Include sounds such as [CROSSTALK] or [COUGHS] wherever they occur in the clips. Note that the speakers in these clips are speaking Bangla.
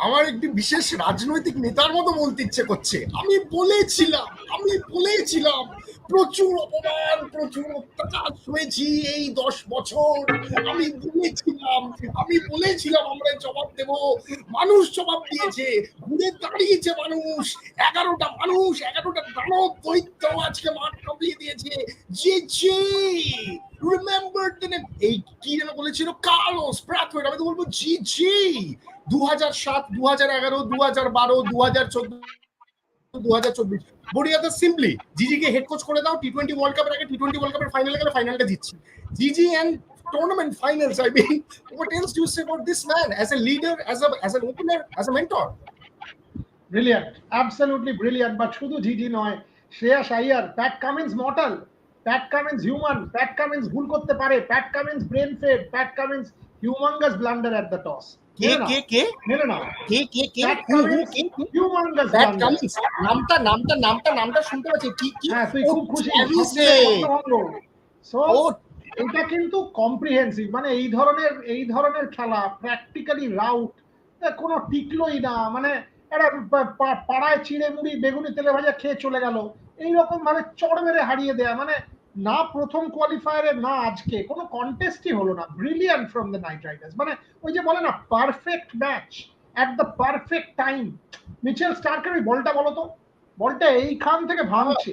আমার একটি বিশেষ রাজনৈতিক নেতার মতো বলতে ইচ্ছে করছে। আমি বলেছিলাম আমি বলেছিলাম, প্রচুর অপমান, প্রচুর অত্যাচার হয়েছি এই দশ বছর। আমি বলেছিলাম আমি বলেছিলাম আমরা জবাব দেব। মানুষ জবাব দিয়েছে, ঘুরে দাঁড়িয়েছে মানুষ। এগারোটা মানুষ, এগারোটা দানব দৈত্য আজকে মাঠ কাঁপিয়ে দিয়েছে। যে যে রিমেম্বার এই কি যেন বলেছিল? কালো প্রাথমিক। আমি তো বলব জি জি। ওয়ার্ল্ড আগে টোয়েন্টি কাপের as a leader, as a as a but শুধু নয় আইয়ার হিউম্যান ভুল করতে পারে brain fade Pat Cummins humongous blunder at the toss কে কে কে? কে কে কে? হু হু কে কে? হিউমাঙ্গাস নামটা নামটা নামটা নামটা শুনতে পাচ্ছি। কি কি? খুব খুশি। সো এটা কিন্তু কম্প্রিহেন্সিভ মানে এই ধরনের এই ধরনের খেলা প্র্যাকটিক্যালি রাউট কোনো টিকলোই না। মানে একটা পাড়ায় চিড়ে মুড়ি বেগুনি তেলে ভাজা খেয়ে চলে গেল। এইরকম ভাবে চড় মেরে হারিয়ে দেয়া। মানে না প্রথম কোয়ালিফায়ারে না আজকে। কোনো কন্টেস্টই হলো না। Brilliant from the Knight Riders মানে ওই যে বলে না perfect match at the perfect time Mitchell স্টার্কের ওই বলটা বলো তো। বলটা এইখান থেকে ভাঙছে।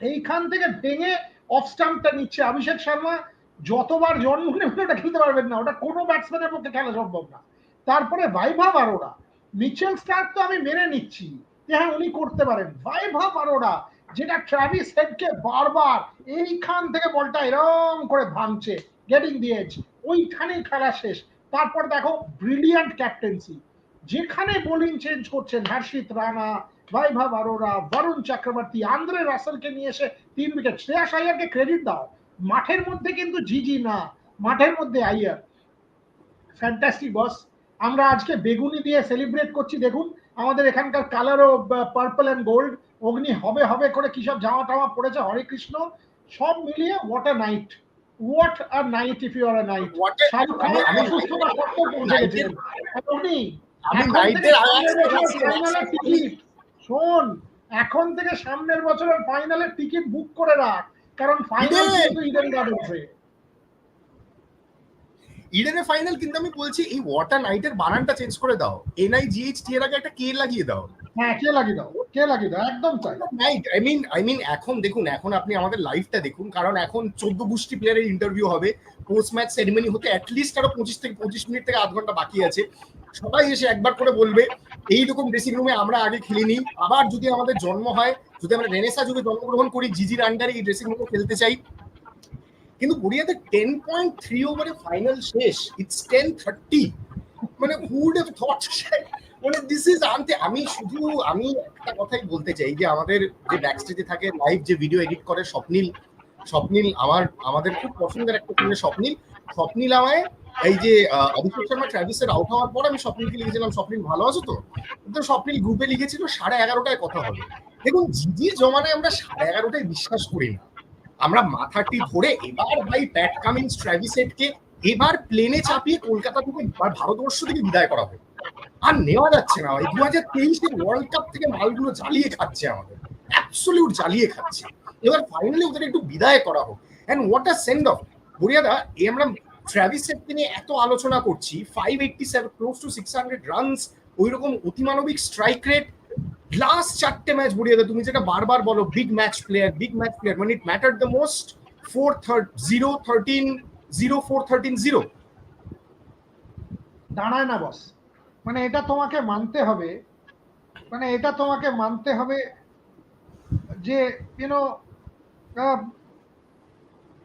এইখান থেকে ভেঙে অফ স্টাম্পটা নিচ্ছে। অভিষেক শর্মা যতবার জন্ম নেবে ওটা খেলতে পারবেন না। ওটা কোনো ব্যাটসম্যানের পক্ষে খেলা সম্ভব না। তারপরে ভাইভা বারোরা মিচেল স্টার্ক তো আমি মেনে নিচ্ছি। হ্যাঁ উনি করতে পারেন। ভাইভা বারোরা যেটা ট্রাভিস হেডকে বারবার এইখান থেকে বলটা এরম করে ভাঙছে গেটিং দিয়েছে ওইখানেই খেলা শেষ। তারপর দেখো ব্রিলিয়ান্ট ক্যাপ্টেন্সি যেখানে বোলিং চেঞ্জ করছেন হর্ষিত রানা ভাইভব অরোরা বরুণ চক্রবর্তী, আন্দ্রে রাসেলকে নিয়ে এসে তিন উইকেট শ্রেয়াস আইয়ারকে ক্রেডিট দাও। মাঠের মধ্যে কিন্তু জিজি না, মাঠের মধ্যে আইয়ার ফ্যান্টাস্টিক বস আমরা আজকে বেগুনি দিয়ে সেলিব্রেট করছি। দেখুন, আমাদের এখানকার কালারও পার্পল অ্যান্ড গোল্ড অগ্নি হবে হবে করে কি সব জামা টামা পড়েছে? হরে কৃষ্ণ সব মিলিয়ে what a night what a night if you are a knight Shahrukh আমি- অসুস্থতা সত্ত্বেও পৌঁছে গেছিলেন। অগ্নি শোন এখন থেকে সামনের বছরের ফাইনালের টিকিট বুক করে রাখ কারণ ফাইনাল। কিন্তু ইডেন গার্ডেন্সে ইডেনের ফাইনাল কিন্তু আমি বলছি এই ওয়াটার নাইটের বানানটা চেঞ্জ করে দাও। এনআই জিএইচ টি এর আগে একটা কে লাগিয়ে দাও। হ্যাঁ কে লাগিয়ে দাও? কে লাগিয়ে দাও? একদম তাই। আই মিন এখন দেখুন, এখন আপনি আমাদের লাইভটা দেখুন, কারণ এখন চোদ্দ গোষ্ঠী প্লেয়ারের ইন্টারভিউ হবে। পোস্ট ম্যাচ সেরিমনি হতে অ্যাটলিস্ট আরও পঁচিশ থেকে পঁচিশ মিনিট থেকে আধ ঘণ্টা বাকি আছে। সবাই এসে একবার করে বলবে এইরকম ড্রেসিং রুমে আমরা আগে খেলিনি। আবার যদি আমাদের জন্ম হয়, যদি আমরা রেনেসা যুগে জন্মগ্রহণ করি জিজির আন্ডারে এই ড্রেসিং রুমে খেলতে চাই। কিন্তু গড়িয়াতে টেন পয়েন্ট থ্রি ওভারে ফাইনাল শেষ ইটস টেন থার্টি মানে হুড হ্যাভ থট মানে দিস ইজ আনতে, আমি শুধু, আমি একটা কথাই বলতে চাই যে আমাদের যে ব্যাকস্টেজে থাকে লাইভ যে ভিডিও এডিট করে স্বপ্নীল আমার, আমাদের খুব পছন্দের একটা স্বপ্নীল আমায় এই যে অভিষেক শর্মা আউট হওয়ার পর আমি লিখেছিলাম ভালো আছো তো? তো স্বপ্নীল গ্রুপে লিখেছিল, সাড়ে এগারোটায় কথা হবে। দেখুন জিজির জমানায় আমরা সাড়ে এগারোটায় বিশ্বাস করি না। আমরা মাথাটি ধরে এবার ভাই প্যাট কামিন্স ট্র্যাভিসেটকে এবার প্লেনে চাপিয়ে কলকাতা থেকে ভারতবর্ষ থেকে বিদায় করা হবে আর নেওয়া যাচ্ছে না। দু হাজার তেইশের ওয়ার্ল্ড কাপ থেকে মালগুলো জ্বালিয়ে খাচ্ছে আমাদের। অ্যাবসলিউট জ্বালিয়ে খাচ্ছে। এবার ফাইনালি ওদের একটু বিদায় করা হোক। And what are send off বরিয়াদা এই আমরা ট্র্যাভিস সেটকে নিয়ে এত আলোচনা করছি five eighty seven close to six hundred runs ওই রকম অতিমানবিক স্ট্রাইক রেট লাস্ট চারটে ম্যাচ বরিয়াদা তুমি যেটা বারবার বলো big match player big match player মানে it matter the most four third zero thirteen zero four thirteen zero দাঁড়ায় না বস মানে এটা তোমাকে মানতে হবে। মানে এটা তোমাকে মানতে হবে যে ইউনো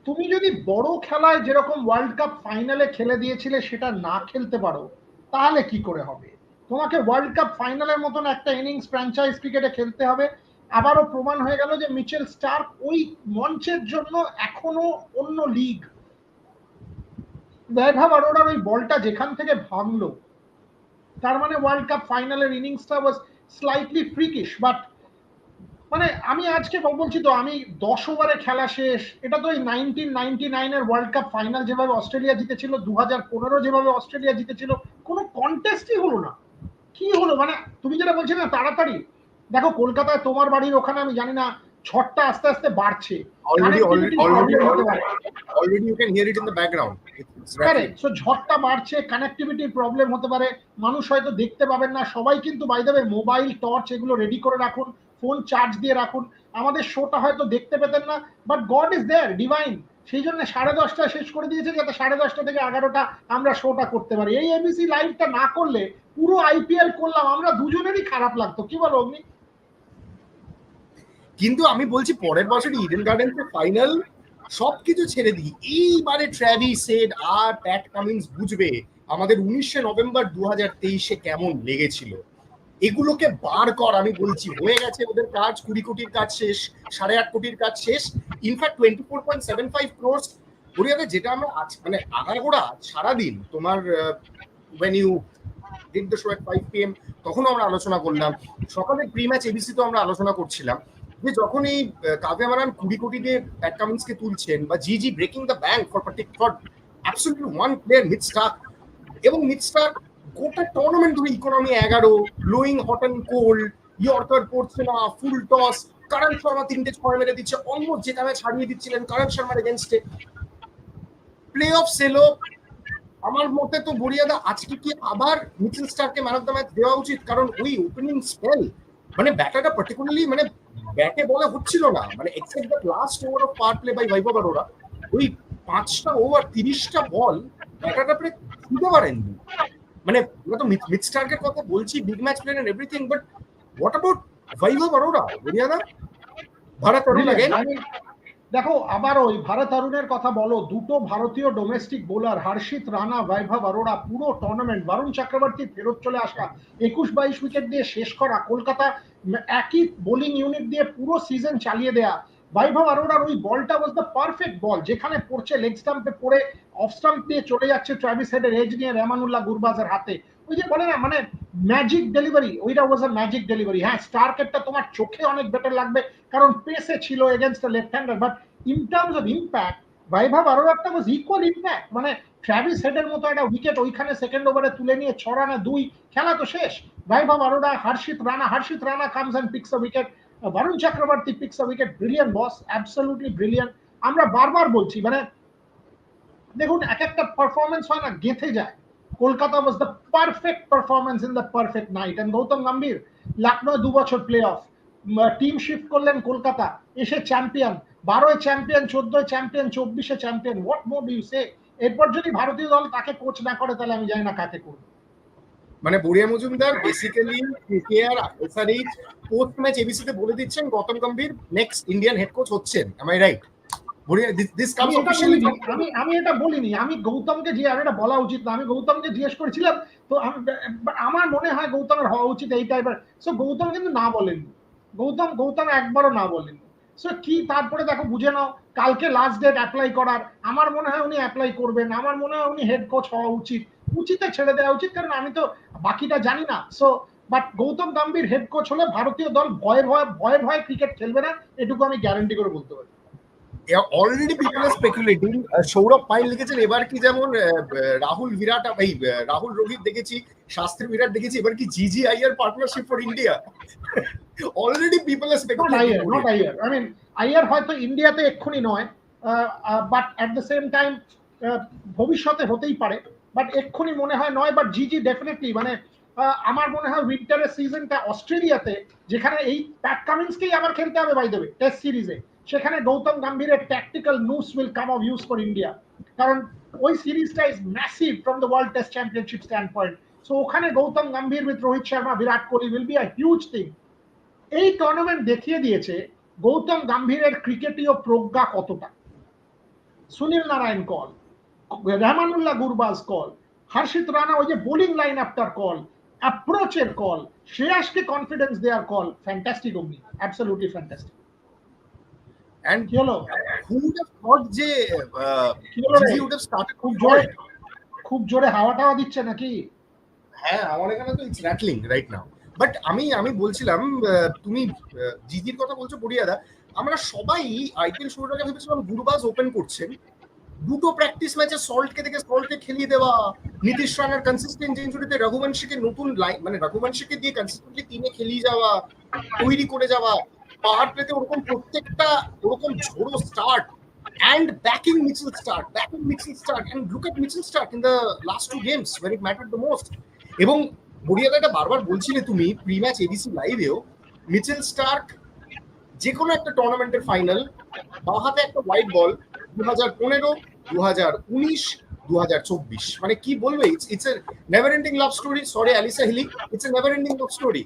তুমি যদি বড় খেলায় যেরকম ওয়ার্ল্ড কাপ ফাইনালে খেলে দিয়েছিলে সেটা না খেলতে পারো, তাহলে কি করে হবে? তোমাকে ওয়ার্ল্ড কাপ ফাইনালের মতন একটা ইনিংস ফ্র্যাঞ্চাইজ ক্রিকেটে খেলতে হবে। আবারও প্রমাণ হয়ে গেল যে মিচেল স্টার্ক ওই মঞ্চের জন্য এখনও অন্য লিগ বৈভব অরোরার ওই বলটা যেখান থেকে ভাঙলো তার মানে ওয়ার্ল্ড কাপ ফাইনালের ইনিংসটা ওয়াজ স্লাইটলি ফ্রিকিশ বাট মানে আমি আজকে বলছি তো, আমি দশ ওভারে খেলা শেষ, এটা তো ওই নাইনটিন নাইনটি নাইনের ওয়ার্ল্ড কাপ ফাইনাল যেভাবে অস্ট্রেলিয়া জিতেছিল দু হাজার পনেরো যেভাবে অস্ট্রেলিয়া জিতেছিল, কোনো কন্টেস্টই হলো না। কি হলো? মানে তুমি যেটা বলছিলে না, তাড়াতাড়ি। দেখো, কলকাতায় তোমার বাড়ির ওখানে, আমি জানি না ঝড়টা আস্তে আস্তে বাড়ছে. সো ঝড়টা বাড়ছে কানেক্টিভিটির প্রবলেম হতে পারে। মানুষ হয়তো দেখতে পাবেন না। সবাই কিন্তু বাই মোবাইল টর্চ এগুলো রেডি করে রাখুন ফোন চার্জ দিয়ে রাখুন। আমাদের শোটা হয়তো দেখতে পেতেন না but God is there divine সেই জন্য সাড়ে দশটা শেষ করে দিয়েছে যাতে সাড়ে দশটা থেকে এগারোটা আমরা শোটা করতে পারি। এই এবিসি লাইভটা না করলে পুরো আইপিএল করলাম আমরা দুজনেরই খারাপ লাগতো। কি বলো অগ্নি? কিন্তু আমি বলছি পরের বছর ইডেন গার্ডেন্স ফাইনাল সবকিছু ছেড়ে দিই। এইবারে ট্র্যাভি সেড আর প্যাট কামিন্স বুঝবে আমাদের উনিশে নভেম্বর দু হাজার তেইশে কেমন লেগেছিল। এগুলোকে বার কর, আমি বলছি। হয়ে গেছে ওদের কাজ, কুড়ি কোটির কাজ শেষ, সাড়ে আট কোটির কাজ শেষ। In fact twenty four point seven five crores গড়িয়াতে যেটা আমরা আজ মানে আগাগোড়া সারাদিন তোমার when you did the show five P M তখনও আমরা আলোচনা করলাম। সকালে প্রি ম্যাচ এবিসি তো আমরা আলোচনা করছিলাম। যে যখন এই কাভ্যা মারান কুড়ি কোটি দিয়ে প্যাট কামিন্সকে তুলছেন বা G G breaking the bank for for absolutely one player Mitch Starc এবং মিড স্টার গোটা টুর্নামেন্ট ধরে ইকোনমি এগারো blowing hot and cold yorker পড়ছে না ফুল টস কারণ শর্মা তিনটে ছয় মেরে দিচ্ছে অলমোস্ট যেটা ম্যাচ হারিয়ে দিচ্ছিলেন কারণ শর্মার এগেনস্টে প্লে অফ সেলো আমার মতে তো বড়িয়াদা আজকে কি আবার মিচেল স্টারকে ম্যান অফ দ্য ম্যাচ দেওয়া উচিত? কারণ ওই ওপেনিং স্পেল মানে ব্যাটাটা পার্টিকুলারলি মানে ব্যাটে বলে হচ্ছিল না। মানে except the last over of part play by Vaibhav Arora ওই পাঁচটা ওভার তিরিশটা বল ব্যাটাটা প্রায় খুঁজে পারেননি মানে ওরা তো মিড স্টার্কের কথা বলছি big match player and everything but what about Vaibhav Arora ওরা ভাড়া ভারত অরুণ দেখো, আবার ওই ভারত অরুণের কথা বলো, দুটো ভারতীয় ডোমেস্টিক বোলার হর্ষিত রানা, বৈভব অরোরা পুরো টুর্নামেন্ট বরুণ চক্রবর্তী ফেরত চলে আসা একুশ বাইশ উইকেট দিয়ে শেষ করা, কলকাতা একই বোলিং ইউনিট দিয়ে পুরো সিজন চালিয়ে দেয়া। বৈভব অরোরার ওই বলটা দ্য পারফেক্ট বল যেখানে পড়ছে লেগ স্টাম্পে পড়ে অফ স্টাম্প দিয়ে চলে যাচ্ছে ট্রাভিস হেডের এজ নিয়ে, রেমানুল্লাহ গুরবাজের হাতে। ওই যে বলে না মানে ম্যাজিক ডেলিভারি ওইটা ওয়াজ আ ম্যাজিক ডেলিভারি হ্যাঁ স্টার্কেটটা তোমার চোখে অনেক বেটার লাগবে, কারণ পেসে ছিল against left hander but in terms of impact Vaibhav আরোরাটা was equal impact মানে ট্রাভিস হেডের মতো একটা উইকেট ওইখানে সেকেন্ড ওভারে তুলে নিয়ে ছ রানে দুই, খেলা তো শেষ। Vaibhav Arora Harshit Rana Harshit Rana comes and picks a wicket Varun Chakravarthy picks a wicket brilliant boss absolutely brilliant আমরা বারবার বলছি মানে দেখুন, এক একটা পারফরমেন্স হয় না, গেঁথে যায়। Kolkata was the perfect performance in the perfect night and Gautam Gambhir Lucknow দু বছর প্লে অফ টিম শিফট করলেন কলকাতা, এসে চ্যাম্পিয়ন বারোয় চ্যাম্পিয়ন চোদ্দোয় চ্যাম্পিয়ন চব্বিশে champion what more you say এরপর যদি ভারতীয় দল তাকে কোচ না করে, তাহলে আমি জানি না কাকে করবে মানে Boria Majumdar basically KKR SRH post match ABC তে বলে দিচ্ছেন Gautam Gambhir next Indian head coach হচ্ছেন। এম আই রাইট দিস আমি কামস অফিশিয়ালি আমি আমি এটা বলিনি আমি গৌতমকে যে আমি এটা বলা উচিত না আমি গৌতমকে জিজ্ঞেস করেছিলাম তো আমার মনে হয় গৌতমের হওয়া উচিত এই টাইপের সো গৌতম কিন্তু না বলেননি গৌতম গৌতম একবারও না বলেননি সো কি তারপরে দেখো বুঝে নাও কালকে লাস্ট ডেট অ্যাপ্লাই করার আমার মনে হয় উনি অ্যাপ্লাই করবেন আমার মনে হয় উনি হেড কোচ হওয়া উচিত উচিতে ছেড়ে দেওয়া উচিত কারণ আমি তো বাকিটা জানি না so but Gautam Gambhir head coach হলে ভারতীয় দল ভয়ে ভয়ে ভয়ে ভয়ে ক্রিকেট খেলবে না এটুকু আমি গ্যারান্টি করে বলতে পারি। Already people are speculating Sourav Pain লিখেছেন এবার কি যেমন রাহুল বিরাট এই রাহুল রোহিত দেখেছি শাস্ত্রী বিরাট দেখেছি এবার কি GG Iyer partnership for India already people are speculating not Iyer I mean Iyer হয়তো ইন্ডিয়াতে এক্ষুনি নয় but at the same time ভবিষ্যতে হতেই পারে বাট এক্ষুনি মনে হয় নয় বাট জিজি ডেফিনেটলি মানে আমার মনে হয় উইন্টারের সিজনটা অস্ট্রেলিয়াতে যেখানে এই প্যাট কামিন্সকেই আবার খেলতে হবে বাই দেবে টেস্ট সিরিজে সেখানে Gautam গম্ভীরের tactical nous will come of use for India কারণ ওই সিরিজটা is massive from the world test championship standpoint so ওখানে Gautam Gambhir with Rohit Sharma, Virat Kohli will be a huge thing এই টুর্নামেন্ট দেখিয়ে দিয়েছে গৌতম গম্ভীরের ক্রিকেটীয় প্রজ্ঞা কতটা? Sunil Narine call Rahmanullah Gurbaz call Harshit Rana, ওই যে বোলিং লাইন আপটার কল অ্যাপ্রোচের কল শ্রেয়াসকে কনফিডেন্স দেওয়ার call fantastic Agni absolutely fantastic হলো? who would have thought যে? জিজি would have started খুব জোরে। খুব জোরে হাওয়া টাওয়া দিচ্ছে নাকি? হ্যাঁ আমার এখানে তো it's rattling right now but আমি আমি বলছিলাম তুমি জিজির কথা বলছো বড়িয়াদা আমরা সবাই আইপিএল আগে ভেবেছিলাম গুরবাজ ওপেন করছেন। দুটো প্র্যাকটিস ম্যাচে সল্টকে থেকে সল্টকে খেলিয়ে দেওয়া। নীতিশ রানার কনসিস্টেন্ট ইঞ্জুরিতে রঘুবংশীকে নতুন লাইন মানে রঘুবংশীকে দিয়ে কনসিস্টেন্টলি টিমে খেলিয়ে যাওয়া তৈরি করে যাওয়া। পাওয়ার প্লেতে ওরকম প্রত্যেকটা ওরকম ঝোড়ো start and backing Mitchell start, backing Mitchell start, and look at Mitchell start in the last two games when it mattered the most. এবং বড়িয়াদা বারবার বলছিলে তুমি প্রি ম্যাচ এবিসি লাইভেও মিচেল স্টার্ক যে কোনো একটা টুর্নামেন্টের ফাইনাল বা হাতে একটা হোয়াইট বল দু হাজার পনেরো দু হাজার উনিশ দু হাজার চব্বিশ। মানে কি বলবে? It's it's a never ending love story sorry Alyssa Healy it's a never ending love story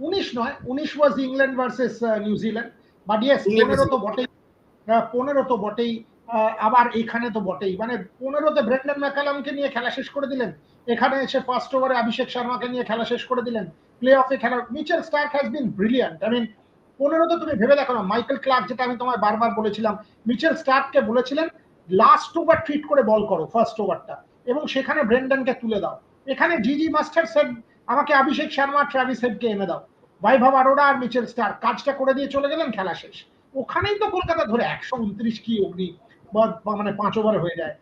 উনিশ নয় উনিশ was England versus New Zealand but yes পনেরো তো বটেই। পনেরো তো বটেই। আবার এখানে তো বটেই। মানে পনেরোতে ব্রেন্ডন ম্যাকালামকে নিয়ে খেলা শেষ করে দিলেন। এখানে এসে ফার্স্ট ওভারে অভিষেক শর্মাকে নিয়ে খেলা শেষ করে দিলেন। প্লে অফে খেলা Mitchell Starc has been brilliant I mean পনেরোতে তুমি ভেবে দেখো না মাইকেল ক্লার্ক যেটা আমি তোমায় বারবার বলেছিলাম মিচেল স্টার্ককে বলেছিলেন লাস্ট ওভার ট্রিট করে বল করো ফার্স্ট ওভারটা এবং সেখানে ব্রেন্ডনকে তুলে দাও। এখানে জিজি মাস্টার সেট আমাকে অভিষেক শর্মা ট্রাভিস হেডকে এনে দাও। বৈভব আরোরা আর মিচেল স্টার কাজটা করে দিয়ে চলে গেলেন খেলা শেষ। ওখানেই তো কলকাতা ধরে একশো উনত্রিশ কি অগ্নি মানে পাঁচ ওভার হয়ে যায়।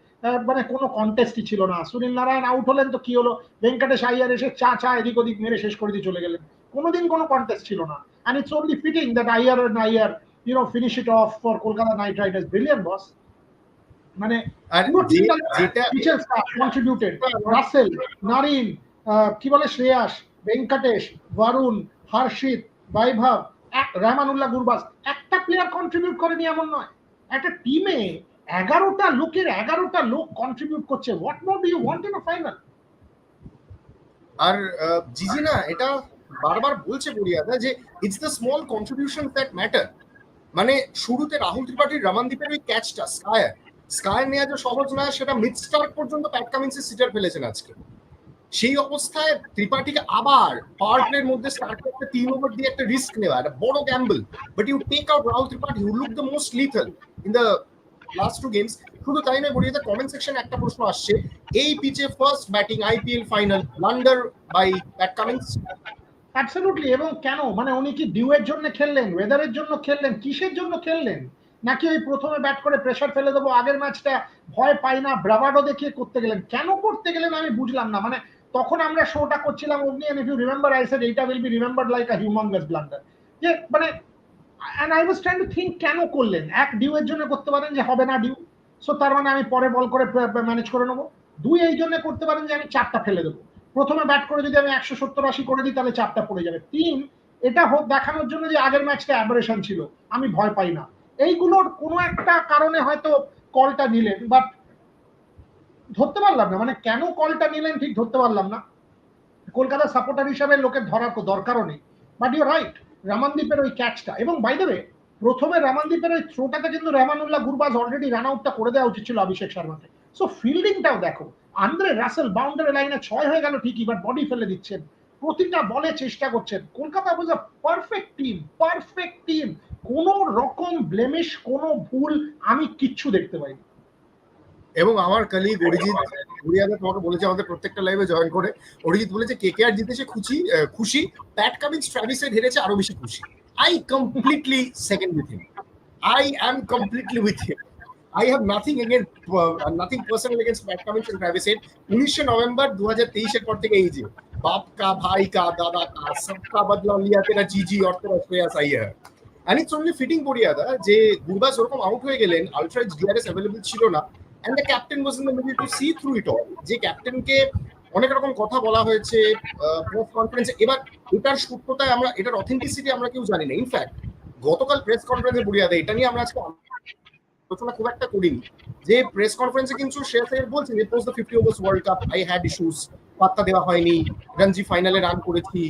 মানে কোনো কন্টেস্টই ছিল না। সুনীল নারায়ণ আউট হলেন তো কি হলো? ভেঙ্কটেশ আইয়ার এসে চা চা এদিক ওদিক মেরে শেষ করে দিয়ে চলে গেলেন। কোনোদিন কোনো কন্টেস্ট ছিল না। and it's only fitting that Iyer and Iyer you know finish it off for Kolkata Knight Riders brilliant boss মানে কন্ট্রিবিউটেড রাসেল নারিন কি বলে শ্রেয়াস, ভেঙ্কটেশ, বরুণ, হর্ষিত, বৈভব রহমানুল্লাহ গুরবাস একটা প্লেয়ার কন্ট্রিবিউট করেনি এমন নয়। একটা টিমে এগারোটা লোকের এগারোটা লোক কন্ট্রিবিউট করছে। What more do you want in final R GG না, এটা বারবার বলছে বড়িয়াদা যে it's the small contribution that matter মানে শুরুতে রাহুল ত্রিপাঠীর, রমানদীপের ওই ক্যাচটা স্কায়ার স্কায়ার নেওয়া যে সহজ নয়, সেটা মিড স্টার্ক পর্যন্ত প্যাট কামিন্সের সিটার ফেলেছেন আজকে। সেই অবস্থায় ত্রিপাঠীকে আবার প্লের মধ্যে স্টার্ট করতে তিন ওভার দিয়ে একটা রিস্ক নেওয়া, একটা বড় gamble but you take out Rahul Tripathi who look the most lethal in the last two games শুধু তাই নয় বড়িয়াদা কমেন্ট সেকশনে একটা প্রশ্ন আসছে। এই পিচে first batting IPL final blunder by Pat Cummins absolutely এবং কেন? মানে উনি কি ডিউয়ের জন্য খেললেন ওয়েদারের জন্য খেললেন, কিসের জন্য খেললেন? নাকি ওই প্রথমে ব্যাট করে প্রেসার ফেলে দেবো, আগের ম্যাচটা ভয় পাই না ব্রাভাডো দেখিয়ে করতে গেলেন? কেন করতে গেলেন আমি বুঝলাম না। মানে তখন আমরা শোটা করছিলাম Agni and if you remember I said এইটা will be remembered like a humongous blunder যে মানে and I was trying to think কেন করলেন? এক ডিউ এর জন্য করতে পারেন যে হবে না ডিউ সো তার মানে আমি পরে বল করে ম্যানেজ করে নেব। দুই, এই জন্য করতে পারেন যে আমি চারটা ফেলে দেবো। প্রথমে ব্যাট করে যদি আমি একশো সত্তর আশি করে দিই, তাহলে চারটা পড়ে যাবে। তিন, এটা হোক, দেখানোর জন্য যে আগের ম্যাচটা অ্যাবারেশন ছিল, আমি ভয় পাই না। এইগুলোর কোনো একটা কারণে হয়তো কলটা নিলেন বাট ধরতে পারলাম না। মানে কেন কলটা নিলেন ঠিক ধরতে পারলাম না। কলকাতা সাপোর্টার হিসাবে লোকের ধরার তো দরকারও নেই। বাট ইউ রাইট রামানদীপের ওই ক্যাচটা এবং বাই দেবে প্রথমে রামানদীপের ওই থ্রোটাতে কিন্তু রহমানুল্লাহ গুরবাজ অলরেডি রান আউটটা করে দেওয়া উচিত ছিল অভিষেক শর্মাকে। সো ফিল্ডিংটাও দেখো, আন্দ্রে রাসেল বাউন্ডারি লাইনে ছয় হয়ে গেল ঠিকই বাট বডি ফেলে দিচ্ছেন। প্রতিটা বলে চেষ্টা করছেন। Kolkata was a perfect team perfect team কোন রকম ব্লেমিশ কোনো ভুল আমি কিচ্ছু দেখতে পাইনি। এবং আমার কালিগ অরিজিৎ ঘুরিয়াদা তোমাকে বলেছে আমাদের প্রত্যেকটা লাইভে জয়েন করে। অরিজিৎ বলেছে, কে কে আর জিতেছে? খুশি খুশি। প্যাট কামিন্স ট্রাভিসের হেরেছে, আরও বেশি খুশি। I completely second with him I am completely with him I have nothing against nothing personal against Pat Cummins and Travis Head উনিশে নভেম্বর দু হাজার তেইশের পর থেকে এই যে, বাপ কা, ভাই কা, দাদা কা, সবকা বদলা লিয়া তেরা জিজি অর্থ শ্রেয়া সাইয়া অ্যান্ড ইটস অনলি ফিটিং পড়িয়া দা যে গুরবাস ওরকম আউট হয়ে গেলেন আলট্রাইজ ডিআরএস অ্যাভেলেবল ছিল না। And the captain was in the middle to see through it all যে ক্যাপ্টেনকে অনেক রকম কথা বলা হয়েছে প্রেস কনফারেন্সে এবার এটার সূত্রতায় আমরা, এটার অথেন্টিসিটি আমরা কেউ জানি না। ইনফ্যাক্ট গতকাল প্রেস কনফারেন্সে বুড়িয়া দেয় এটা নিয়ে আমরা আজকে আলোচনা খুব একটা করিনি। যে প্রেস কনফারেন্সে কিন্তু শেষ আয়ার বলছেন যে post the fifty overs world cup I had issues পাত্তা দেওয়া হয়নি রঞ্জি ফাইনালে রান করেছি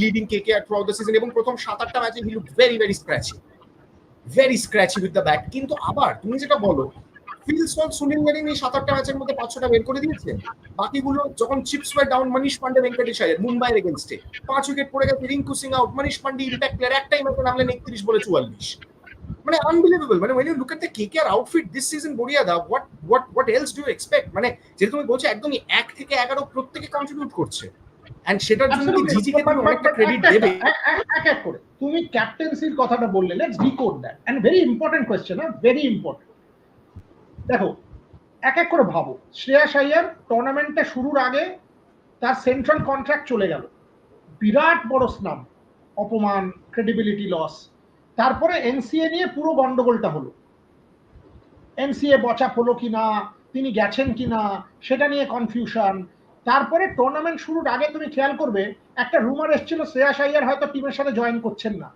leading K K R through the season এবং প্রথম সাত, আটটা ম্যাচে he look very very scratchy very scratchy with the bat কিন্তু আবার তুমি যেটা বলো ফিল সুনীল নারিন এই সাত আটটা ম্যাচের মধ্যে পাঁচ ছটা বের করে দিয়েছে। বাকিগুলো যখন chips were down Manish Pandey Venkatesh Iyer মুম্বাইয়ের এগেনস্টে পাঁচ উইকেট পড়ে গেছে Rinku Singh out Manish Pandey impact player একটাই ম্যাচে নামলেন একত্রিশ বলে চুয়াল্লিশ। মানে আনবিলিভেবল মানে when you look at the KKR outfit this season বড়িয়াদা what what what else do you expect? মানে যেটা তুমি বলছো একদমই এক থেকে এগারো প্রত্যেকে কন্ট্রিবিউট করছে। এন্ড সেটার জন্য কি জিজিকে তুমি অনেকটা ক্রেডিট দেবে। এক- এক- এক এক করে। তুমি ক্যাপ্টেন্সির কথাটা বললে let's decode that and very important question very important দেখো, এক এক করে ভাবো। শ্রেয়াস আইয়ার টুর্নামেন্টটা শুরুর আগে তার সেন্ট্রাল কন্ট্রাক্ট চলে গেল। বিরাট বড় স্নাম অপমান ক্রেডিবিলিটি লস তারপরে এনসিএ নিয়ে পুরো গন্ডগোলটা হলো। এনসিএ বচাপ হলো কিনা, তিনি গেছেন কিনা, সেটা নিয়ে কনফিউশন তারপরে টুর্নামেন্ট শুরুর আগে তুমি খেয়াল করবে, একটা রুমার এসেছিল শ্রেয়াস আইয়ার হয়তো টিমের সাথে জয়েন করছেন না।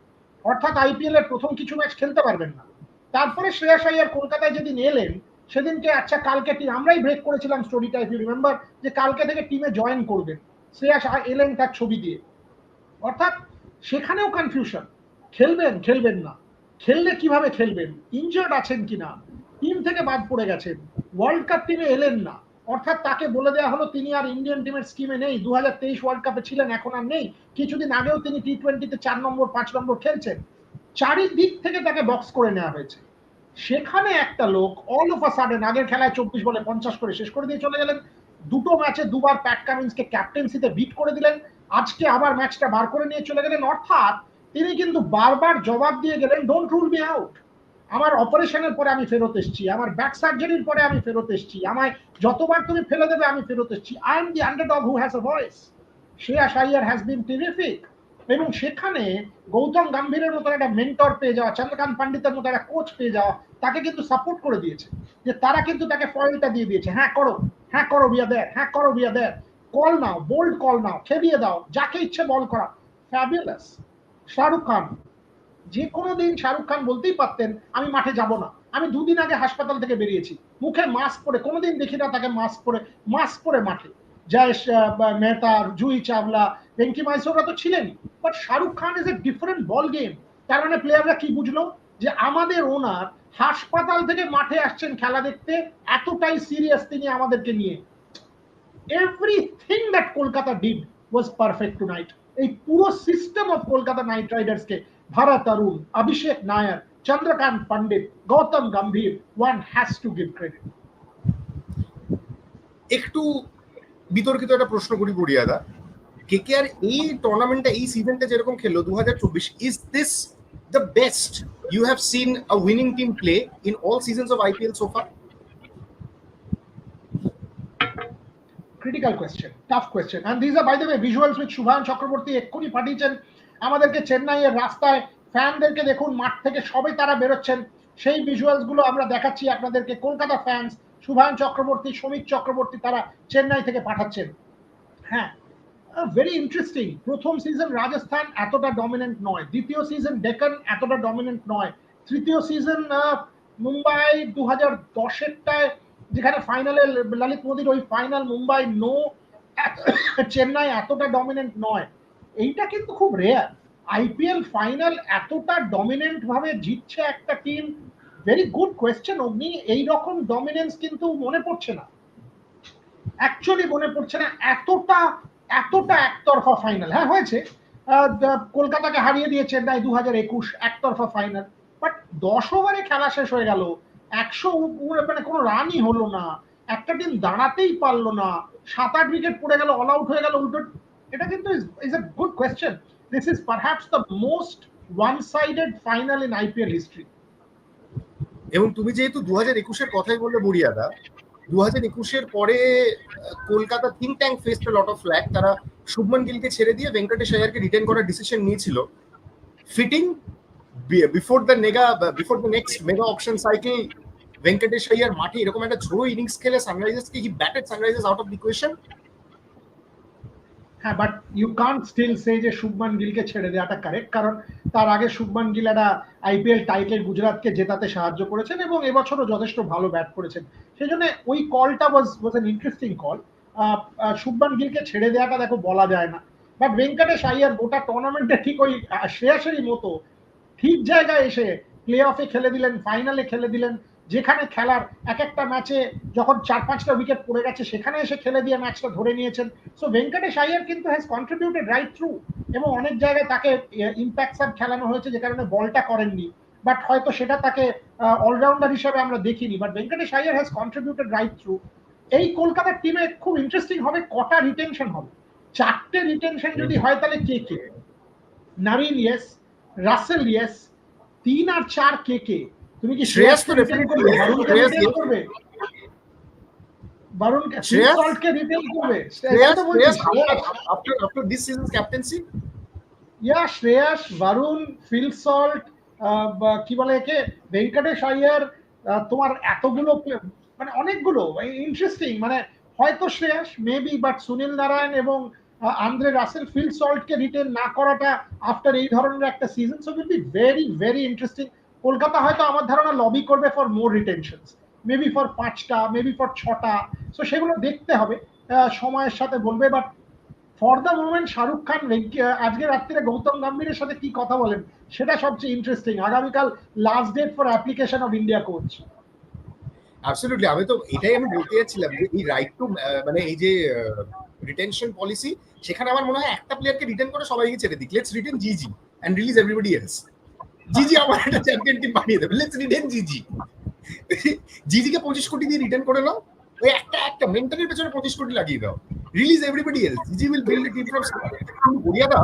অর্থাৎ আইপিএল এর প্রথম কিছু ম্যাচ খেলতে পারবেন না। তারপরে শ্রেয়াস আইয়ার কলকাতায় যেদিন এলেন সেদিনকে আচ্ছা কালকে আমরাই ব্রেক করেছিলাম স্টোরিটা ইফ ইউ রিমেম্বার যে কালকে থেকে টিমে জয়েন করবেন শ্রেয়াস এলেন তার ছবি দিয়ে। অর্থাৎ, সেখানেও কনফিউশন খেলবেন খেলবেন না। খেললে কীভাবে খেলবেন? ইনজার্ড আছেন কিনা টিম থেকে বাদ পড়ে গেছেন। ওয়ার্ল্ড কাপ টিমে এলেন না। অর্থাৎ, তাকে বলে দেওয়া হলো, তিনি আর ইন্ডিয়ান টিমের স্কিমে নেই। দু হাজার তেইশ ওয়ার্ল্ড কাপে ছিলেন, এখন আর নেই। কিছুদিন আগেও তিনি টি টোয়েন্টিতে চার নম্বর, পাঁচ নম্বর খেলছেন। চারিদিক থেকে তাকে বক্স করে নেওয়া হয়েছে। সেখানে একটা লোক অল অফ আ সাডেন আগের খেলায় চব্বিশ বলে পঞ্চাশ করে শেষ করে দিয়ে চলে গেলেন। দুটো ম্যাচে দুবার প্যাট কামিন্সকে ক্যাপ্টেন্সিতে বিট করে দিলেন। আজকে আবার ম্যাচটা বার করে নিয়ে চলে গেলেন। অর্থাৎ তিনি কিন্তু বারবার জবাব দিয়ে গেলেন ডোন্ট রুল মি আউট আমার অপারেশনের পরে আমি ফেরত এসেছি, আমার ব্যাক সার্জারির পরে আমি ফেরত এসেছি, আমায় যতবার তুমি ফেলে দেবে আমি ফেরত এসেছি। I am the underdog who has a voice Shreyas Iyer has been terrific এবং সেখানে গৌতম গম্ভীরের মতো একটা মেন্টর পেয়ে যাওয়া, চন্দ্রকান্ত পান্ডিতের মতো একটা কোচ পেয়ে যাওয়া, তাকে কিন্তু সাপোর্ট করে দিয়েছে। যে তারা কিন্তু তাকে ফয়েলটা দিয়ে দিয়েছে। হ্যাঁ করো হ্যাঁ করো বিয়া দেয় হ্যাঁ করো বিয়া দেয় কল নাও বোল্ড কল নাও খেলিয়ে দাও, যাকে ইচ্ছে বল করা। ফ্যাবুলাস শাহরুখ খান, যে কোনো দিন শাহরুখ খান বলতেই পারতেন, আমি মাঠে যাব না। আমি দুদিন আগে হাসপাতাল থেকে বেরিয়েছি। মুখে মাস্ক পরে, কোনোদিন দেখি না তাকে মাস্ক পরে মাস্ক পরে মাঠে। জয়েশ মেহতা, জুই চাওলা ভেঙ্কি মাইসোরা তো ছিলেনই। But Shahrukh Khan is a different ball game তার মানে প্লেয়াররা কি বুঝলো? যে আমাদের ওনার হাসপাতাল থেকে মাঠে আসছেন খেলা দেখতে, এতটাই সিরিয়াস তিনি আমাদেরকে নিয়ে। Everything that Kolkata did was perfect tonight এই পুরো system of Kolkata night রাইডার্সকে Bharat Arun, Abhishek Nayar, Chandrakant Pandit Gautam Gambhir one has to give credit একটু বিতর্কিত একটা প্রশ্ন করি গড়িয়াদা। কে কে আর এই টুর্নামেন্টটা এই সিজনটা যেরকম খেললো দু হাজার চব্বিশ is this the best you have seen a winning team play in all seasons of IPL so far critical question tough question and this are by the way visuals with Shubhayan Chakraborty এক্ষুনি পাঠিয়েছেন। আমাদেরকে চেন্নাইয়ের রাস্তায় ফ্যানদেরকে দেখুন, মাঠ থেকে সবাই তারা বেরোচ্ছেন। সেই ভিজুয়ালসগুলো আমরা দেখাচ্ছি আপনাদেরকে, কলকাতা ফ্যান্স শুভায়ন চক্রবর্তী শ্রমিক চক্রবর্তী তারা চেন্নাই থেকে পাঠাচ্ছেন। হ্যাঁ ভেরি ইন্টারেস্টিং প্রথম সিজন রাজস্থান এতটা ডমিনেন্ট নয়। দ্বিতীয় সিজন ডেকান এতটা ডমিনেন্ট নয়। তৃতীয় সিজন মুম্বাই দু হাজার দশেরটায় যেখানে ফাইনালে ললিত মোদির ওই ফাইনাল মুম্বাই নো [COUGHS] চেন্নাই এতটা ডমিনেন্ট নয়। এইটা কিন্তু খুব রেয়ার আইপিএল ফাইনাল এতটা ডমিনেন্ট ভাবে জিতছে একটা টিম ভেরি গুড কোয়েশ্চেন অগ্নি এইরকম ডমিনেন্স কিন্তু মনে পড়ছে না। অ্যাকচুয়ালি মনে পড়ছে না, এতটা এতটা একতরফা ফাইনাল হ্যাঁ হয়েছে। কলকাতাকে হারিয়ে দিয়ে চেন্নাই দু হাজার একুশ একতরফা ফাইনাল বাট দশ ওভারে খেলা শেষ হয়ে গেল। একশো মানে কোনো রানই হলো না। একটা টিম দাঁড়াতেই পারল না। সাত আট উইকেট পড়ে গেল অল আউট হয়ে গেল, উল্টো। এটা কিন্তু is a good question this is perhaps the most one sided final in IPL history এবং তুমি যেহেতু দু হাজার একুশের কথাই বললে বুড়িয়াদা দু হাজার একুশের পরে Kolkata think tank faced lot of flak তারা শুভমন গিলকে ছেড়ে দিয়ে ভেঙ্কটেশ আয়ারকে রিটেন করার ডিসিশন নিয়েছিল। Fitting before the নেগা before the next mega auction cycle Venkatesh Iyer মাঠে এরকম একটা ঝোড়ো ইনিংস খেলে সানরাইজার্সকে he batted Sunrisers out of the question হ্যাঁ but you can't still say যে শুভমান গিলকে ছেড়ে দেওয়াটা কারেক্ট কারণ তার আগে শুভমান গিল একটা আইপিএল টাইটেল গুজরাটকে জেতাতে সাহায্য করেছেন এবং এবছরও যথেষ্ট ভালো ব্যাট করেছেন। সেই জন্য ওই কলটা was was an interesting call Shubman গিলকে ছেড়ে দেওয়াটা দেখো বলা যায় না। বাট ভেঙ্কটেশ আইয়ার গোটা টুর্নামেন্টে ঠিক ওই শ্রেয়াসেরই মতো ঠিক জায়গায় এসে প্লে অফে খেলে দিলেন ফাইনালে খেলে দিলেন। যেখানে খেলার এক একটা ম্যাচে যখন চার পাঁচটা উইকেট পড়ে গেছে, সেখানে এসে খেলে দিয়ে ম্যাচটা ধরে নিয়েছেন। সো ভেঙ্কটেশ আইয়ার কিন্তু হ্যাজ কন্ট্রিবিউটেড রাইট থ্রু এবং অনেক জায়গায় তাকে ইম্প্যাক্ট সাব খেলানো হয়েছে যে কারণে বলটা করেননি। বাট হয়তো সেটা তাকে অলরাউন্ডার হিসেবে আমরা দেখিনি but Venkatesh Iyer has contributed right through এই কলকাতার টিমে খুব ইন্টারেস্টিং হবে, কটা রিটেনশন হবে। চারটে রিটেনশন যদি হয় তাহলে কে কে? নারিন ইয়েস রাসেল ইয়েস তিন আর চার কে কে? তুমি কি শ্রেয়াস তো করবে. শ্রেয়াস করবে? শ্রেয়াস? সল্টকে করবে? Shreyas Shreyas after this season's yeah Shreyas Varun Phil Salt কি বলে একে? ভেঙ্কটেশ আইয়ার তোমার এতগুলো মানে অনেকগুলো ইন্টারেস্টিং মানে হয়তো Shreyas maybe but Sunil Narine এবং আন্দ্রে রাসেল ফিল সল্টকে রিটেন না করাটা আফটার এই ধরনের একটা season so will be very very interesting Kolkata হয়তো আমার ধারণা লবি করবে for more retentions maybe for পাঁচটা মেবি ফর ছটা সো সেগুলো দেখতে হবে সময়ের সাথে বলবে but for the moment Shahrukh Khan আজকে রাত্রিরে গৌতম গম্ভীরের সাথে কি কথা বলেন, সেটা সবচেয়ে ইন্টারেস্টিং আগামীকাল last date for application of India coach absolutely আমি তো এটাই আমি বলতে যাচ্ছিলাম যে এই রাইট টু মানে এই যে রিটেনশন পলিসি সেখানে আমার মনে হয় একটা প্লেয়ারকে রিটেন করে সবাইকে ছেড়ে দিক। Let's retain GG and release everybody else GG আমার একটা চ্যাম্পিয়ন টিম বানিয়ে দেবে। লেটস রিটেন জিজি। জিজিকে পঁচিশ কোটি দিয়ে রিটেন করে নাও। ওই একটা একটা মেন্টালের পেছনে পঁচিশ কোটি লাগিয়ে দাও। Release everybody else GG will build team from বরিয়াদা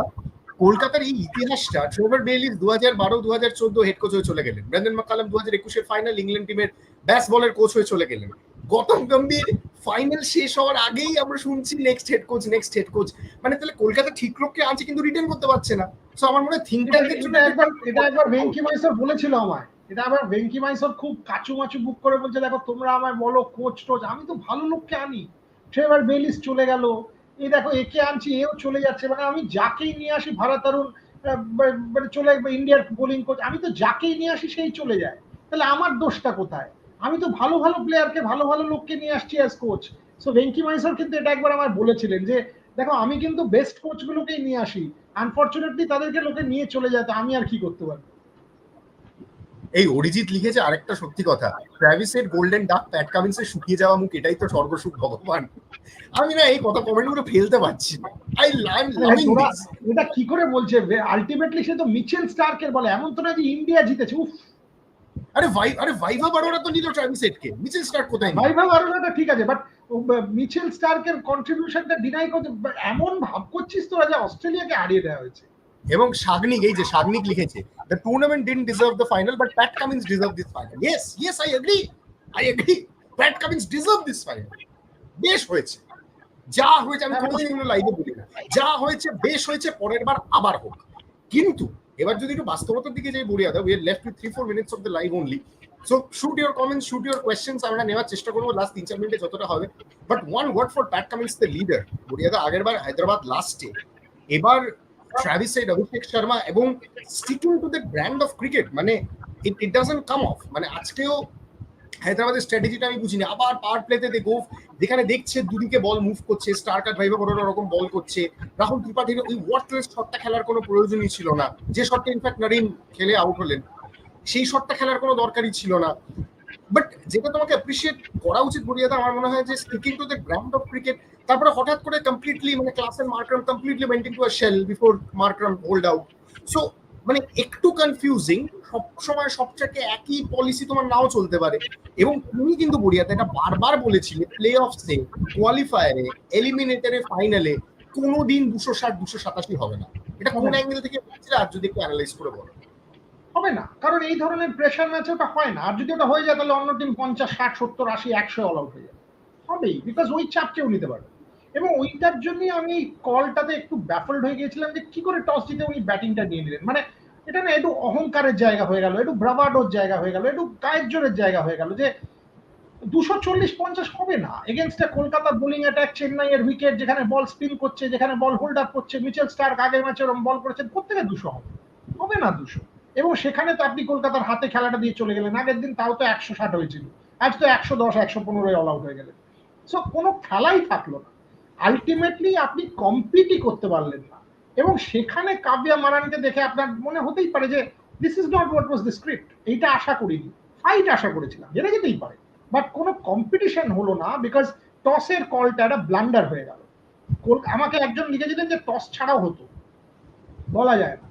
কলকাতার এই ইতিহাসটা ট্রেভার বেলিস দু হাজার বারো দু হাজার চোদ্দ হেড কোচ হয়ে চলে গেলেন। ব্র্যান্ডন মাকালাম দু হাজার একুশের ফাইনাল ইংল্যান্ড টিমের ব্যাস বলের কোচ হয়ে চলে গেলেন। গৌতম গম্ভীর ফাইনাল শেষ হওয়ার আগেই আমরা শুনছি next head coach next head coach মানে তাহলে কলকাতা ঠিক লোককে আনছে কিন্তু রিটার্ন করতে পারছে না। সো আমার মনে থিঙ্ক ট্যাঙ্কের জন্য একবার, এটা একবার ভেঙ্কি মাইসর বলেছিল আমায়। এটা আবার ভেঙ্কি মাইসর খুব কাচু মাচু বুক করে বলছে, দেখো, তোমরা আমায় বলো কোচ টোচ আমি তো ভালো লোককে আনি। ট্রেভার বেলিস চলে গেল। এই দেখো, একে আনছি, এও চলে যাচ্ছে। মানে আমি যাকেই নিয়ে আসি, ভারত তরুণ মানে চলে ইন্ডিয়ার বোলিং কোচ আমি তো যাকেই নিয়ে আসি, সেই চলে যায়। তাহলে আমার দোষটা কোথায়? আমি তো ভালো ভালো প্লেয়ারকে ভালো ভালো লোককে নিয়ে আসছি as coach so Venky Mysore কিন্তু এটা একবার আমার বলেছিলেন যে দেখো আমি কিন্তু বেস্ট কোচ গুলোকেই নিয়ে আসি। আনফর্চুনেটলি তাদেরকে লোকে নিয়ে চলে যায় তো আমি আর কি করতে পারি এই অরিজিৎ লিখেছে আরেকটা সত্যি কথা। ট্র্যাভিসের গোল্ডেন ডাক প্যাট কামিন্সের শুকিয়ে যাওয়া মুখ এটাই তো সর্বসুখ ভগবান। আমি না এই কথা কমেন্ট করে ফেলতে পারছি আই লাভ লাভিং এটা কি করে বলছে? আলটিমেটলি সে তো মিচেল স্টার্কের বলে এমন তো না যে ইন্ডিয়া জিতেছে। উফ! আরে ভাই আরে ভাইভা বারোরা তো নিল ট্র্যাভিসেটকে মিচেল স্টার্ট কোথায় নিল? ভাই ভাই ঠিক আছে বাট মিচেল স্টার্কের কন্ট্রিবিউশনটা ডিনাই করতে এমন ভাব করছিস তোরা যে অস্ট্রেলিয়াকে হারিয়ে দেওয়া হয়েছে। এবং শাগনিক এই যে শাগনিক লিখেছে the tournament didn't deserve the final but Pat Cummins deserve this final yes yes I agree I agree Pat Cummins deserve this final বেশ হয়েছে। যা হয়েছে আমি কোনোদিন এগুলো লাইভে বলি না যা হয়েছে বেশ হয়েছে পরের বার আবার হোক। কিন্তু এবার যদি একটু বাস্তবতার দিকে যাই বড়িয়া দাও we are left with three four minutes of the live only so shoot your comments shoot your questions আমরা নেওয়ার চেষ্টা করব লাস্ট তিন, চার মিনিটে যতটা হবে। But one word for Pat Cummins the leader বরিয়াদা আগের বার হায়দ্রাবাদ লাস্টে এবার ট্রাভিস সাইড অভিষেক শর্মা এবং sticking to the brand of cricket মানে it it doesn't come of মানে আজকেও হায়দ্রাবাদের স্ট্র্যাটেজিটা আমি বুঝিনি। আবার পাওয়ার প্লেতে দে যেখানে দেখছে দুদিকে বল মুভ করছে স্টার কাট ভাইভা কোনো রকম বল করছে। রাহুল ত্রিপাঠীর ওই ওয়ার্থলেস শটটা খেলার কোনো প্রয়োজনই ছিল না। যে শটটা ইনফ্যাক্ট নারিন খেলে আউট হলেন, সেই শটটা খেলার কোনো দরকারই ছিল না। বাট যেটা তোমাকে অ্যাপ্রিসিয়েট করা উচিত বলিয়াদা আমার মনে হয় যে sticking to the brand of cricket তারপরে হঠাৎ করে কমপ্লিটলি মানে ক্লাসের Markram completely maintain to a shell before Markram hold out so মানে একটু কনফিউজিং সব সময় সবটাকে একই পলিসি তোমার নাও চলতে পারে। এবং তুমি কিন্তু বড়িয়াতে এটা বারবার বলেছিলে প্লে অফসে কোয়ালিফায়ারে এলিমিনেটরে ফাইনালে কোনোদিন দুশো ষাট দুশো সাতাশি হবে না। এটা কোন অ্যাঙ্গেল থেকে বলছিলে আর যদি একটু অ্যানালাইজ করে বলো। হবে না কারণ এই ধরনের প্রেশার ম্যাচে ওটা হয় না। আর যদি ওটা হয়ে যায় তাহলে অন্য টিম পঞ্চাশ ষাট সত্তর আশি একশো অল আউট হয়ে যাবে। হবেই বিকজ ওই চাপ কেউ নিতে পারবে এবং ওইটার জন্যই আমি কলটাতে একটু ব্যাফল্ড হয়ে গিয়েছিলাম যে কি করে টস জিতে উনি ব্যাটিংটা নিয়ে নিলেন। মানে এটা না একটু অহংকারের জায়গা হয়ে গেল, একটু ব্রাভাডোর জায়গা হয়ে গেল, একটু গায়ের জোরের জায়গা হয়ে গেল যে দুশো চল্লিশ পঞ্চাশ হবে না। এগেনস্ট কলকাতা বোলিং অ্যাটাক চেন্নাইয়ের উইকেট যেখানে বল স্পিন করছে, যেখানে বল হোল্ড আপ করছে মিচেল স্টার্ক আগের ম্যাচে ওরকম বল করেছেন প্রত্যেকে দুশো হবে। হবে না দুশো। এবং সেখানে তো আপনি কলকাতার হাতে খেলাটা দিয়ে চলে গেলেন। আগের দিন তাও তো একশো ষাট হয়েছিল। আজ তো একশো দশ, একশো পনেরোয় অল আউট হয়ে গেলেন। সো কোনো খেলাই থাকল না। আলটিমেটলি আপনি কমপ্লিটই করতে পারলেন না। এবং সেখানে কাব্যা মারানকে দেখে আপনার মনে হতেই পারে যে this is not what was the script এইটা আশা করিনি। ফাইট আশা করেছিলাম হেরে যেতেই পারে। বাট কোনো কম্পিটিশন হলো না বিকজ টসের কলটা একটা ব্লান্ডার হয়ে গেল। আমাকে একজন লিখেছিলেন যে, টস ছাড়াও হতো। বলা যায় না।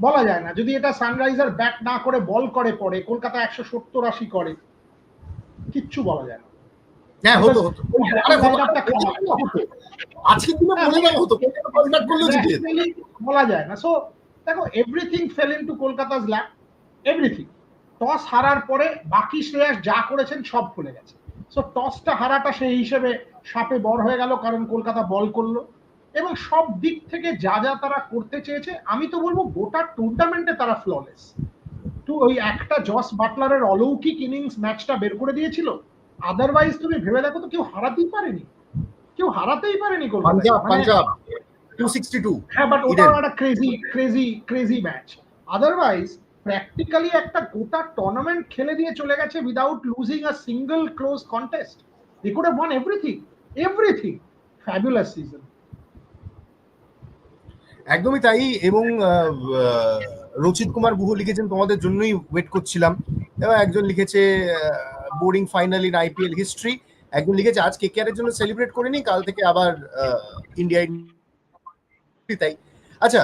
বলা যায় না। যদি এটা সানরাইজার ব্যাট না করে বল করে পরে কলকাতা একশো সত্তর আশি করে, কিচ্ছু বলা যায় না। হ্যাঁ হতো হতো। আরে হতো, ব্যাপারটা খারাপ। হতো। বলে করলেও জিতে বলা যায় না। সো দেখো everything fell in to Kolkata's lap everything toss হারার পরে বাকি শ্রেয়াস যা করেছেন সব ভুলে গেছে। সো টসটা হারাটা সেই হিসেবে সাপে বড় হয়ে গেল কারণ কলকাতা বল করল। এবং সব দিক থেকে যা যা তারা করতে চেয়েছে আমি তো বলব গোটা টুর্নামেন্টে তারা ফ্ললেস তো ওই একটা জস বাটলারের অলৌকিক ইনিংস ম্যাচটা বের করে দিয়েছিল আদারওয়াইজ তুমি ভেবে দেখো তো কেউ হারাতেই পারেনি। কেউ হারাতেই পারেনি Punjab Punjab two. Sixty two হ্যাঁ বাট ওটাও একটা crazy crazy crazy match otherwise practically একটা গোটা টুর্নামেন্ট খেলে দিয়ে চলে গেছে without losing a single close contest they could have won everything everything fabulous season একদমই তাই এবং আহ, আহ, রচিত কুমার গুহ লিখেছেন তোমাদের জন্যই ওয়েট করছিলাম। এবং একজন লিখেছে boring final in IPL history একজন লিখেছে, আজ কে এর জন্য সেলিব্রেট করিনি, কাল থেকে আবার ইন্ডিয়া তাই। আচ্ছা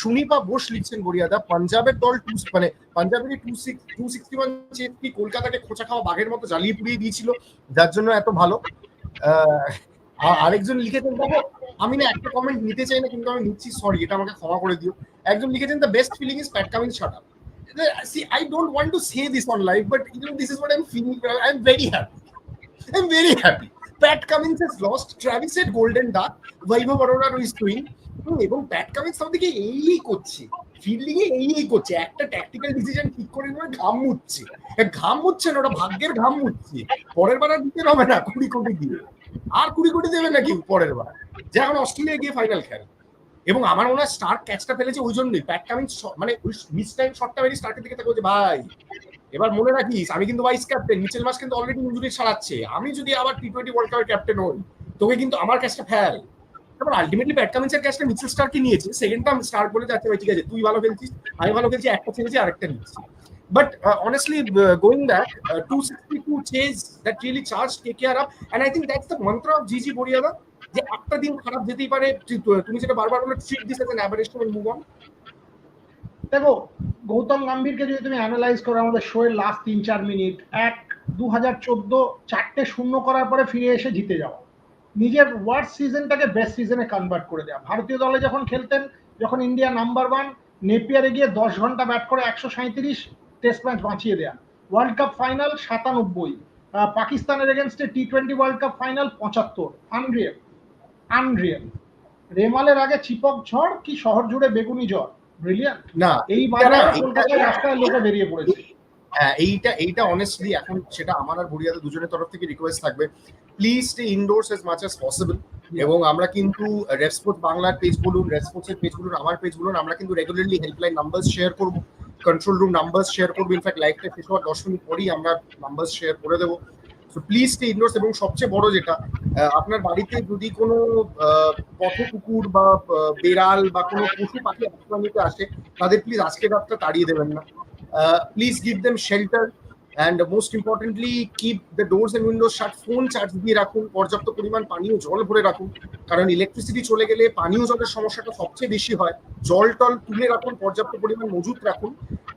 সুনিপা বোস লিখছেন গড়িয়াদা, পাঞ্জাবের দল টু মানে পাঞ্জাবের two six two sixty one কি কলকাতাকে খোঁচা খাওয়া বাঘের মতো জ্বালিয়ে পুড়িয়ে দিয়েছিল? যার জন্য এত ভালো। আরেকজন লিখেছেন, দেখো, আমি না একটা কমেন্ট নিতে চাই না, কিন্তু আমি নিচ্ছি সরি এটা আমাকে ক্ষমা করে দিও। একজন লিখেছেন the best feeling is Pat Cummins shut See, I don't want to say this on live, but you know, this is what I'm feeling. I'm very happy. I'm very happy. Pat Cummins has lost. Travis had golden duck. Vaibhav Arora is doing. এবং প্যাট কামিন্স দিকে এই করছে ফিল্ডিং এ এই করছে একটা ট্যাকটিক্যাল ডিসিশন ঠিক করে নেবে ঘাম মুচ্ছে ঘাম মুচ্ছে না ওটা ভাগ্যের ঘাম মুচ্ছে পরের বার আর দিতে হবে না কুড়ি কোটি দিয়ে আর কুড়ি কোটি দেবে নাকি পরের বার যে এখন অস্ট্রেলিয়া গিয়ে ফাইনাল খেলে এবং আমার মনে হয় স্টার ক্যাচটা ফেলেছে ওই জন্যই। প্যাট কামিন্স মানে ওই মিস টাইম শটটা বেরিয়ে স্টার্টের দিকে তাকে ভাই, এবার মনে রাখিস, আমি কিন্তু ভাইস ক্যাপ্টেন মিচেল মাস কিন্তু অলরেডি ইঞ্জুরি ছাড়াচ্ছে আমি যদি আবার টি টোয়েন্টি ওয়ার্ল্ড কাপের ক্যাপ্টেন হই, তোকে কিন্তু আমার ক্যাচটা ফেল। তারপর আলটিমেটলি প্যাট কামিন্সের ক্যাচটা মিচেল স্টারকে নিয়েছে। সেকেন্ড সেকেন্ডটা স্টার বলে যাচ্ছে, ভাই, ঠিক আছে, তুই ভালো খেলছিস, আমি ভালো খেলছি, একটা ছেড়েছি, আরেকটা নিচ্ছি। But honestly going back to sixty two chase that really charge take care up and I think that's the mantra of GG বরিয়াদা যে একটা দিন খারাপ যেতেই পারে তুমি যেটা বারবার বলে treat this as an average move on দেখো, গৌতম গম্ভীরকে যদি তুমি অ্যানালাইজ করো, আমাদের শোয়ের লাস্ট তিন চার মিনিট এক, দু হাজার চোদ্দ, চারটে শূন্য করার পরে ফিরে এসে জিতে যাওয়া নিজের ওয়ার্ড সিজনটাকে বেস্ট সিজনে কনভার্ট করে দেওয়া ভারতীয় দলে যখন খেলতেন, যখন ইন্ডিয়া নাম্বার ওয়ান নেপিয়ারে গিয়ে দশ ঘণ্টা ব্যাট করে একশো সাঁত্রিশ টেস্ট ম্যাচ বাঁচিয়ে দেয়া। ওয়ার্ল্ড কাপ ফাইনাল সাতানব্বই পাকিস্তানের এগেনস্টে T twenty world cup final পঁচাত্তর আনরিয়েল আনরিয়েল রেমালের আগে চিপক ঝড় কি শহর জুড়ে বেগুনি ঝড়? ব্রিলিয়ান্ট না এই কলকাতায় রাস্তায় লোকে বেরিয়ে পড়েছে। হ্যাঁ, এইটা এইটা অনেস্টলি এখন সেটা আমার আর বুড়িয়াদের দুজনের তরফ থেকে রিকোয়েস্ট থাকবে। Please stay indoors as much as possible এবং আমরা কিন্তু রেসপোর্ট বাংলার পেজ বলুন রেসপোর্টসের পেজ বলুন আমার পেজ বলুন আমরা কিন্তু রেগুলারলি হেল্পলাইন নাম্বার শেয়ার করব কন্ট্রোল রুম নাম্বার শেয়ার করব। ইনফ্যাক্ট লাইভটা শেষ হওয়ার দশ মিনিট পরেই আমরা নাম্বার শেয়ার করে দেবো। প্লিজ স্টে ইনডোর্স এবং সবচেয়ে বড় যেটা আপনার বাড়িতে যদি কোনো পথ কুকুর বা বেড়াল বা কোনো পশু পাখি আশ্রয় আসে, তাদের প্লিজ আজকে রাতটা তাড়িয়ে দেবেন না। Please give them shelter and most importantly keep the doors and windows shut phone charge দিয়ে রাখুন, পর্যাপ্ত পরিমাণ পানীয় জল ভরে রাখুন। কারণ ইলেকট্রিসিটি চলে গেলে পানীয় জলের সমস্যাটা সবচেয়ে বেশি হয়। জল টল তুলে রাখুন, পর্যাপ্ত পরিমাণ মজুত রাখুন।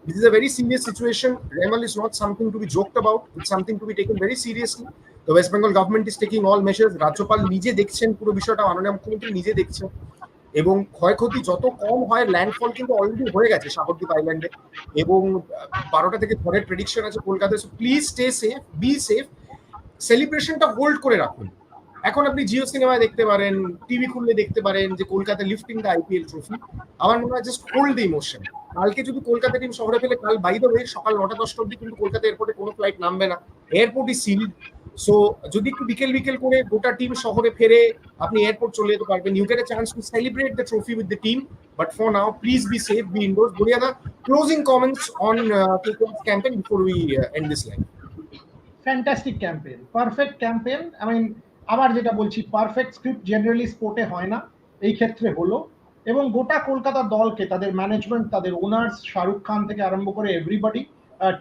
This is a very serious situation Remal is not something to be joked about it's something to be taken very seriously the west Bengal government is taking all measures রাজ্যপাল নিজে দেখছেন পুরো বিষয়টা, মাননীয় মুখ্যমন্ত্রী নিজে দেখছেন। এবং ক্ষয়ক্ষতি যত কম হয় ল্যান্ডফল কিন্তু অলরেডি হয়ে গেছে সাগরদ্বীপ আইল্যান্ডে এবং বারোটা থেকে ঝড়ের প্রেডিকশন আছে কলকাতায়। Please stay safe be safe সেলিব্রেশনটা hold করে রাখুন। এখন আপনি জিও সিনেমায় দেখতে পারেন, টিভি খুললে দেখতে পারেন যে Kolkata lifting the IPL trophy আমার মনে হয় জাস্ট হোল্ড দ্য ইমোশন কালকে যদি কলকাতা টিম শহরে ফেলে, কাল বাইরে হয়ে সকাল নটা দশটা অব্দি কিন্তু কলকাতা এয়ারপোর্টে কোনো ফ্লাইট নামবে না। এয়ারপোর্ট ইজ সিল সো যদি একটু বিকেল বিকেল করে গোটা টিম শহরে ফেরে আপনি এয়ারপোর্ট চলে যেতে পারবেন। You get a chance to celebrate the trophy with the team but for now please be safe be indoors Boria the closing comments on campaign before we end this live fantastic campaign perfect campaign I mean আবার যেটা বলছি পারফেক্ট স্ক্রিপ্ট জেনারেলি স্পোর্টে হয় না। এই ক্ষেত্রে হলো। এবং গোটা কলকাতা দলকে, তাদের ম্যানেজমেন্ট তাদের ওনার্স শাহরুখ খান থেকে আরম্ভ করে এভরিবডি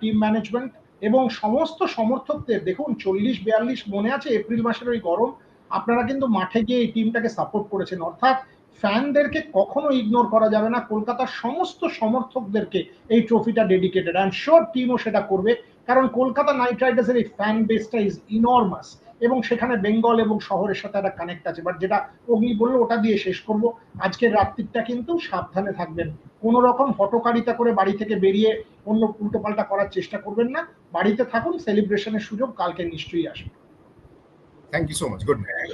টিম ম্যানেজমেন্ট এবং সমস্ত সমর্থকদের, দেখুন, চল্লিশ বিয়াল্লিশ মনে আছে এপ্রিল মাসের ওই গরম, আপনারা কিন্তু মাঠে গিয়ে এই টিমটাকে সাপোর্ট করেছেন। অর্থাৎ ফ্যানদেরকে কখনো ইগনোর করা যাবে না, কলকাতার সমস্ত সমর্থকদেরকে এই ট্রফিটা ডেডিকেটেড অ্যান্ড শোর টিমও সেটা করবে, কারণ কলকাতা নাইট রাইডার্সের এই ফ্যান বেসটা ইজ ইনর্মাস এবং সেখানে বেঙ্গল এবং শহরের সাথে একটা কানেক্ট আছে। বাট যেটা অগ্নি বলল ওটা দিয়ে শেষ করব। আজকের রাত্রিটা কিন্তু সাবধানে থাকবেন। কোনো রকম হটকারিতা করে বাড়ি থেকে বেরিয়ে অন্য উল্টোপাল্টা করার চেষ্টা করবেন না। বাড়িতে থাকুন সেলিব্রেশনের সুযোগ কালকে নিশ্চয়ই আসবে। Thank you so much good night